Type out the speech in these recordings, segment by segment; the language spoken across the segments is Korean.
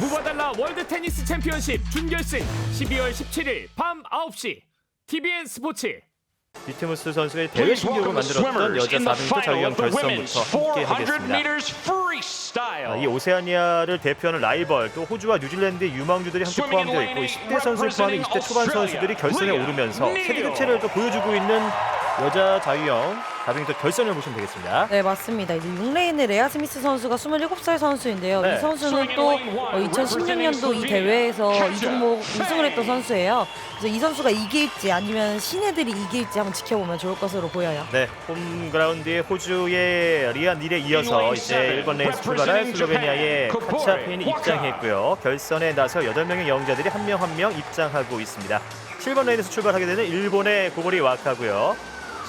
무바달라 월드 테니스 챔피언십 준결승 12월 17일 밤 9시 TBN 스포츠. 비트무스 선수가 대회 신기록을 만들었던 여자 400m 자유형 결선부터 함께 하겠습니다. 아, 이 오세아니아를 대표하는 라이벌 또 호주와 뉴질랜드의 유망주들이 함께 포함되어 있고 이 10대 선수를 포함해 20대 초반 선수들이 결선에 오르면서 세계 교체를 또 보여주고 있는 여자 자유형 400m 결선을 보시면 되겠습니다. 네 맞습니다. 이제 6레인의 레아 스미스 선수가 27살 선수인데요. 네. 이 선수는 또 어, 2016년도 이 대회에서 이 종목 우승을 했던 선수예요. 그래서 이 선수가 이길지 아니면 신예들이 이길지 한번 지켜보면 좋을 것으로 보여요. 네, 홈그라운드의 호주의 리안 닐에 이어서 이제 1번 레이스 출발할 슬로베니아의 카차페인이 입장했고요. 결선에 나서 8명의 영자들이 한 명 한 명 입장하고 있습니다. 7번 레인에서 출발하게 되는 일본의 고보리 와카고요.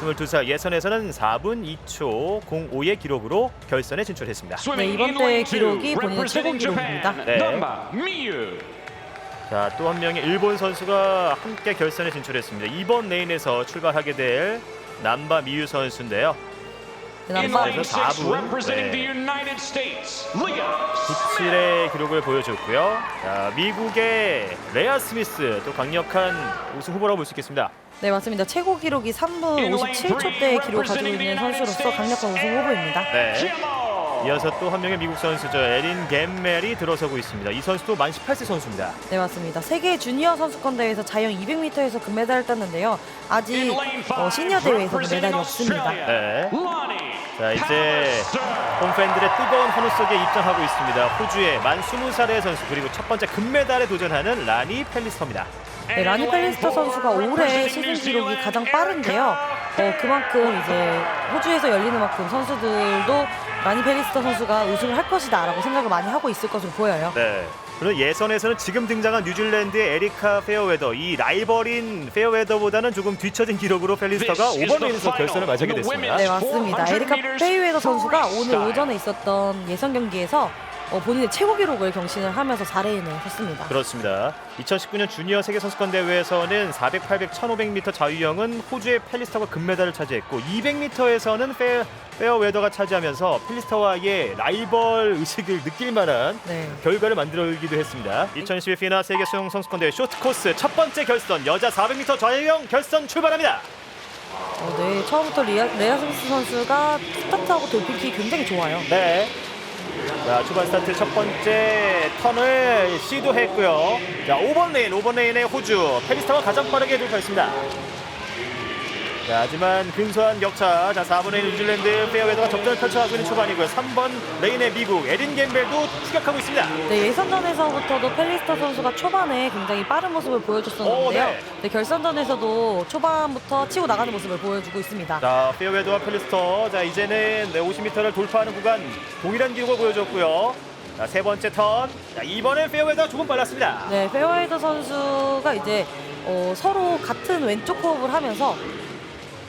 22살 예선에서는 4분 2초 05의 기록으로 결선에 진출했습니다. 네, 이번 대회 기록이 본인의 최고 기록입니다. 네. 자, 또 한 명의 일본 선수가 함께 결선에 진출했습니다. 2번 레인에서 출발하게 될 남바 미유 선수인데요. 네, 남바 그래서 4분 97의 기록을 보여줬고요. 자, 미국의 레아 스미스 또 강력한 우승 후보라고 볼 수 있겠습니다. 네 맞습니다. 최고 기록이 3분 57초대의 기록을 가지고 있는 선수로서 강력한 우승 후보입니다. 네. 이어서 또 한 명의 미국 선수죠. 에린 갬멜이 들어서고 있습니다. 이 선수도 만 18세 선수입니다. 네 맞습니다. 세계 주니어 선수권 대회에서 자영 200m에서 금메달을 땄는데요. 아직 어, 시니어 대회에서 금메달이 없습니다. 네. 자, 이제 홈팬들의 뜨거운 환호 속에 입장하고 있습니다. 호주의 만 20살의 선수 그리고 첫 번째 금메달에 도전하는 라니 펠리스터입니다. 네, 라니 펠리스터 선수가 올해 시즌 기록이 가장 빠른데요. 어, 그만큼 이제 호주에서 열리는 만큼 선수들도 라니 펠리스터 선수가 우승을 할 것이다 라고 생각을 많이 하고 있을 것으로 보여요. 네. 그리고 예선에서는 지금 등장한 뉴질랜드의 에리카 페어웨더 이 라이벌인 페어웨더보다는 조금 뒤처진 기록으로 펠리스터가 5번 레인에서 결선을 맞이하게 됐습니다. 네 맞습니다. 에리카 페이웨더 선수가 오늘 오전에 있었던 예선 경기에서 어, 본인의 최고 기록을 경신을 하면서 4레인을 했습니다. 그렇습니다. 2019년 주니어 세계 선수권 대회에서는 400, 800, 1500m 자유형은 호주의 펠리스터가 금메달을 차지했고 200m에서는 페, 페어웨더가 차지하면서 펠리스터와의 라이벌 의식을 느낄 만한 네. 결과를 만들기도 했습니다. 2012 피나 세계 수영 선수권 대회 쇼트 코스 첫 번째 결선 여자 400m 자유형 결선 출발합니다. 어, 네, 처음부터 리아, 레아 스미스 선수가 스타트하고 돌핀킥이 굉장히 좋아요. 네. 자, 초반 스타트 첫 번째 턴을 시도했고요. 자, 5번 레인, 5번 레인의 호주. 페리스타가 가장 빠르게 돌파했습니다. 자, 하지만 근소한 격차. 자, 4번 레인 뉴질랜드 페어웨더가 적전을 펼쳐가고 있는 초반이고요. 3번 레인의 미국 에린 갬벨도 추격하고 있습니다. 네, 예선전에서부터도 펠리스터 선수가 초반에 굉장히 빠른 모습을 보여줬었는데요. 오, 네. 네, 결선전에서도 초반부터 치고 나가는 모습을 보여주고 있습니다. 자, 페어웨더와 펠리스터. 자, 이제는 네, 50m를 돌파하는 구간 동일한 기록을 보여줬고요. 자, 세 번째 턴. 자, 이번엔 페어웨더가 조금 빨랐습니다. 네, 페어웨이더 선수가 이제 어, 서로 같은 왼쪽 호흡을 하면서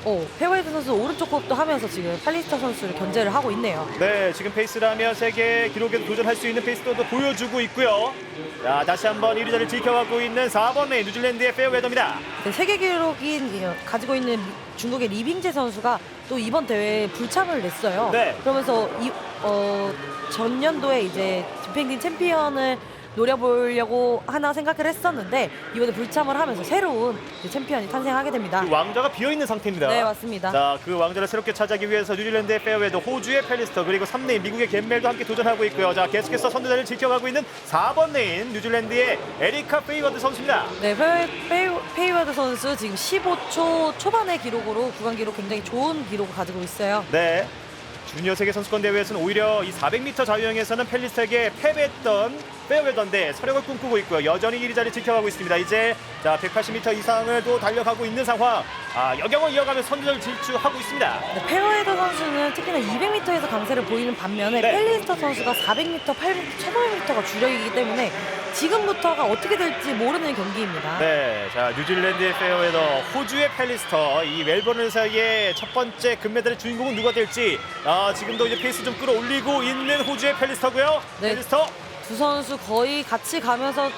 어, 페어웨이더 선수 오른쪽 호흡도 하면서 지금 팔리스터 선수를 견제를 하고 있네요. 네, 지금 페이스라면 세계 기록에도 도전할 수 있는 페이스도 보여주고 있고요. 자, 다시 한번 1위 자리를 지켜가고 있는 4번 레인 뉴질랜드의 페어웨더입니다. 네, 세계 기록인 이, 가지고 있는 리- 중국의 리빙제 선수가 또 이번 대회에 불참을 냈어요. 네. 그러면서 이, 어, 전년도에 이제 디펜딩 챔피언을 노려보려고 하나 생각을 했었는데 이번에 불참을 하면서 새로운 이제 챔피언이 탄생하게 됩니다. 그 왕자가 비어 있는 상태입니다. 네, 맞습니다. 자, 그 왕자를 새롭게 차지하기 위해서 뉴질랜드의 페어웨더, 호주의 펠리스터, 그리고 3레인 미국의 갬멜도 함께 도전하고 있고요. 자, 계속해서 선두자리를 지켜가고 있는 4번 레인 뉴질랜드의 에리카 페이워드 선수입니다. 네, 페이, 페이, 페이워드 선수 지금 15초 초반의 기록으로 구간 기록 굉장히 좋은 기록을 가지고 있어요. 네. 주니어 세계 선수권 대회에서는 오히려 이 400m 자유형에서는 펠리스에게 패배했던 페어웨더인데 서력을 꿈꾸고 있고요. 여전히 1위 자리 지켜가고 있습니다. 이제 자 180m 이상을 또 달려가고 있는 상황. 아 여경을 이어가며 선두를 질주하고 있습니다. 네, 페어웨더 선수는 특히나 200m에서 강세를 보이는 반면에 네. 펠리스터 선수가 400m, 800m, 1500m가 주력이기 때문에 지금부터가 어떻게 될지 모르는 경기입니다. 네, 자 뉴질랜드의 페어웨더, 호주의 펠리스터, 이 멜버른에서의 첫 번째 금메달의 주인공은 누가 될지. 아 지금도 이제 페이스 좀 끌어올리고 있는 호주의 펠리스터고요. 네. 펠리스터. 두 선수 거의 같이 가면서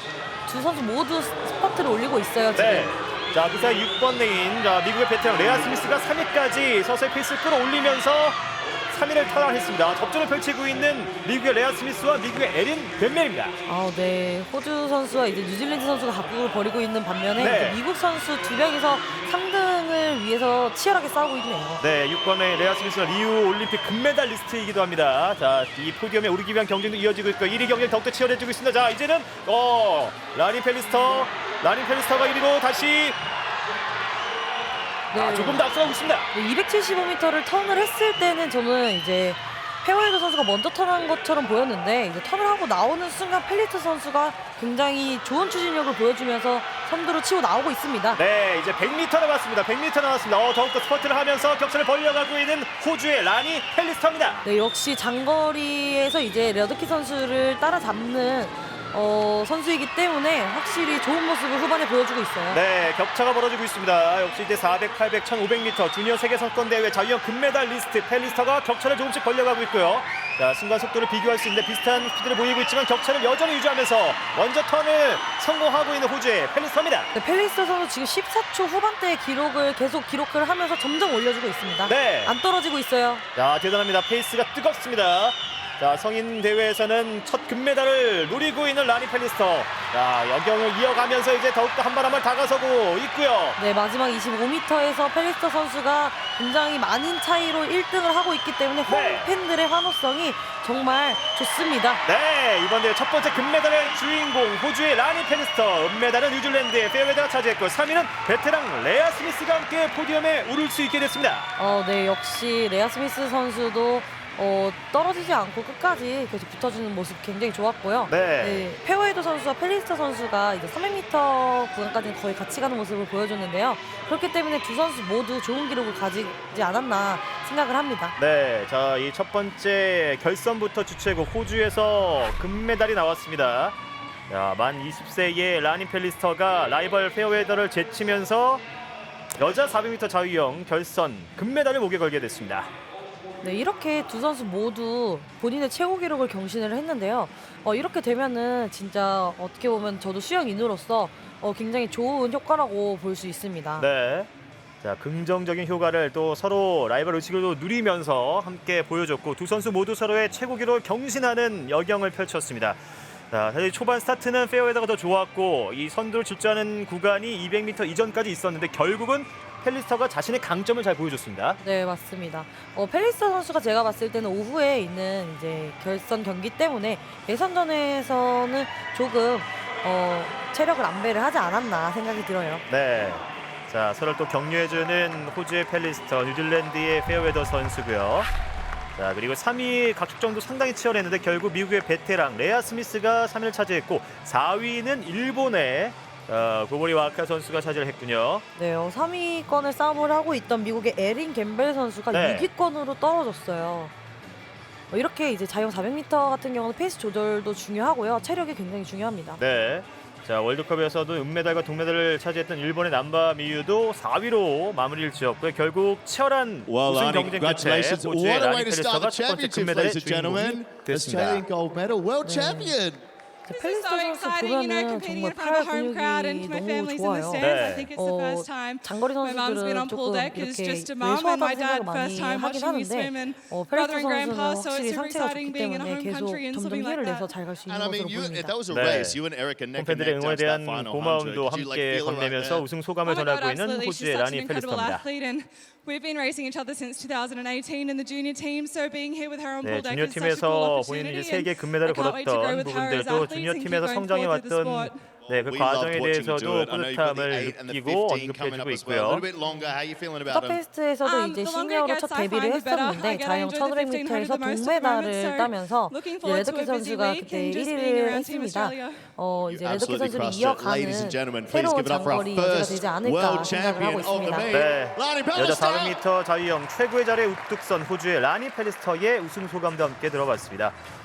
두 선수 모두 스퍼트를 올리고 있어요. 지금. 네. 자, 그 사이 6번 레인, 자, 미국의 베테랑 레아 스미스가 3위까지 서서히 페이스를 끌어올리면서 3위를 탈환했습니다. 접전을 펼치고 있는 미국의 레아 스미스와 미국의 에린 벤멜입니다. 아, 네. 호주 선수와 이제 뉴질랜드 선수가 각국을 벌이고 있는 반면에 네. 미국 선수 두 명이서 3등을 위해서 치열하게 싸우고 있네요. 네, 6번의 레아 스미스는 리우 올림픽 금메달리스트이기도 합니다. 자, 이 포디움에 오르기 위한 경쟁도 이어지고 있고 1위 경쟁 더욱더 치열해지고 있습니다. 자, 이제는 어 라니 펠리스터, 라니 펠리스터가 1위로 다시 네. 아, 조금 더 앞서가고 있습니다. 275m를 턴을 했을 때는 저는 이제 페어헤드 선수가 먼저 턴한 것처럼 보였는데 이제 턴을 하고 나오는 순간 펠리트 선수가 굉장히 좋은 추진력을 보여주면서 선두로 치고 나오고 있습니다. 네, 이제 100m 남았습니다. 100m 남았습니다. 어, 더욱더 스퍼트를 하면서 격차를 벌려가고 있는 호주의 라니 펠리스터입니다. 네, 역시 장거리에서 이제 레더키 선수를 따라잡는 어, 선수이기 때문에 확실히 좋은 모습을 후반에 보여주고 있어요. 네, 격차가 벌어지고 있습니다. 역시 이제 400, 800, 1500m 주니어 세계 선수권 대회 자유형 금메달 리스트 펠리스터가 격차를 조금씩 벌려가고 있고요. 자, 순간 속도를 비교할 수 있는데 비슷한 스피드를 보이고 있지만 격차를 여전히 유지하면서 먼저 턴을 성공하고 있는 호주의 펠리스터입니다. 네, 펠리스 선수 지금 14초 후반대 기록을 계속 기록을 하면서 점점 올려주고 있습니다. 네. 안 떨어지고 있어요. 자, 대단합니다. 페이스가 뜨겁습니다. 자, 성인 대회에서는 첫 금메달을 노리고 있는 라니 펠리스터. 자, 여경을 이어가면서 이제 더욱더 한 발 한 발 다가서고 있고요. 네, 마지막 25m에서 펠리스터 선수가 굉장히 많은 차이로 1등을 하고 있기 때문에 네. 홈 팬들의 환호성이 정말 좋습니다. 네, 이번 대회 첫 번째 금메달의 주인공 호주의 라니 펠리스터, 은메달은 뉴질랜드의 페어웨드가 차지했고 3위는 베테랑 레아 스미스가 함께 포디움에 오를 수 있게 됐습니다. 어, 네, 역시 레아 스미스 선수도 어, 떨어지지 않고 끝까지 계속 붙어주는 모습 굉장히 좋았고요. 네. 페어웨이드 선수와 펠리스터 선수가 이제 300m 구간까지는 거의 같이 가는 모습을 보여줬는데요. 그렇기 때문에 두 선수 모두 좋은 기록을 가지지 않았나 생각을 합니다. 네, 자, 이 첫 번째 결선부터 주최고 호주에서 금메달이 나왔습니다. 야, 만 20세의 라니 펠리스터가 라이벌 페어웨더를 제치면서 여자 400m 자유형 결선 금메달을 목에 걸게 됐습니다. 네, 이렇게 두 선수 모두 본인의 최고 기록을 경신을 했는데요. 어, 이렇게 되면은 진짜 어떻게 보면 저도 수영인으로서 어, 굉장히 좋은 효과라고 볼 수 있습니다. 네. 자, 긍정적인 효과를 또 서로 라이벌 의식을 누리면서 함께 보여줬고 두 선수 모두 서로의 최고 기록을 경신하는 여경을 펼쳤습니다. 자, 사실 초반 스타트는 페어웨더가 더 좋았고 이 선두를 질주하는 구간이 200m 이전까지 있었는데 결국은 펠리스터가 자신의 강점을 잘 보여줬습니다. 네, 맞습니다. 어, 펠리스터 선수가 제가 봤을 때는 오후에 있는 이제 결선 경기 때문에 예선전에서는 조금 어, 체력을 안배를 하지 않았나 생각이 들어요. 네. 자, 서로 또 격려해주는 호주의 펠리스터, 뉴질랜드의 페어웨더 선수고요. 자, 그리고 3위 각축정도 상당히 치열했는데 결국 미국의 베테랑 레아 스미스가 3위를 차지했고 4위는 일본의 어, 고보리 와카 선수가 차지를 했군요. 네, 어, 3위권을 싸움을 하고 있던 미국의 에린 갬벨 선수가 네. 6위권으로 떨어졌어요. 어, 이렇게 이제 자영 400m 같은 경우는 페이스 조절도 중요하고요. 체력이 굉장히 중요합니다. 네. 자, 월드컵에서도 은메달과 동메달을 차지했던 일본의 남바 미유도 4위로 마무리를 지었고요. 결국 치열한 Well, 우승 경쟁 끝에 congratulations. 호주의 What a 라니 way to start 펠리스터가 the 첫 번째 금메달의 ladies and gentlemen. 주인공이 됐습니다. Australian gold medal, world champion. 이제 This is 펠리스터 so 선수 exciting, you know, 보면은 competing 정말 in front 팔 of a home crowd and 근육이 my 너무 family's in the 좋아요. stands. I 네. think it's the 어, first time. 장거리 My mum's been 선수들은 on pool 조금 deck as 이렇게 just a mum, and 왜소하다는 my 생각을 dad 많이 first time 하긴 watching me swim, 하는데 and 어, brother 펠리스터 and grandpa. 선수는 So 확실히 it's super 상태가 exciting 좋기 being in a 때문에 home 계속 country and 점점 something like 힘을 내서 that. 잘 갈 수 있는 And I 것으로 mean, you, 보입니다. that was a 네. race. You and Eric and neck and 팬들의 neck down 응원에 to that 대한 final 고마움도 hundred. Did you like 함께 feel it right 건네면서 there? 우승 Oh 소감을 my God, 전하고 있는 absolutely. She's 호주의 such an 라니 incredible 펠리스터입니다. athlete, and we've been racing each other since 2018 in the junior team. So being here with her on 네, pool deck 주니어 is such a 팀에서 cool 본인이 opportunity. 이제 세계 and 금메달을 I can't wait to grow 걸었던 with her as 부분들도 athletes 주니어 팀에서 성장해 왔던. 네, 그 과정에 대해서도 뿌듯함을 느끼고 15 coming 언급해주고 있고요. Um, 이제 시니어로 첫 데뷔를. 했었는데 자영 enjoy the 1500m에서 1500 the most at the moment, 동메달을 따면서 레드키 선수가 그때 and just 1위를 being around Team 했습니다. 어, 이제 레드키 선수를 이어가는 새로운 give it up for our 장거리 유지가 first 되지 않을까 생각을 하고 있습니다. 네. 여자 Pellister. 400m 자유형 최고의 자리에 우뚝 선 호주의 라니 펠리스터의 우승 소감도 함께 들어봤습니다.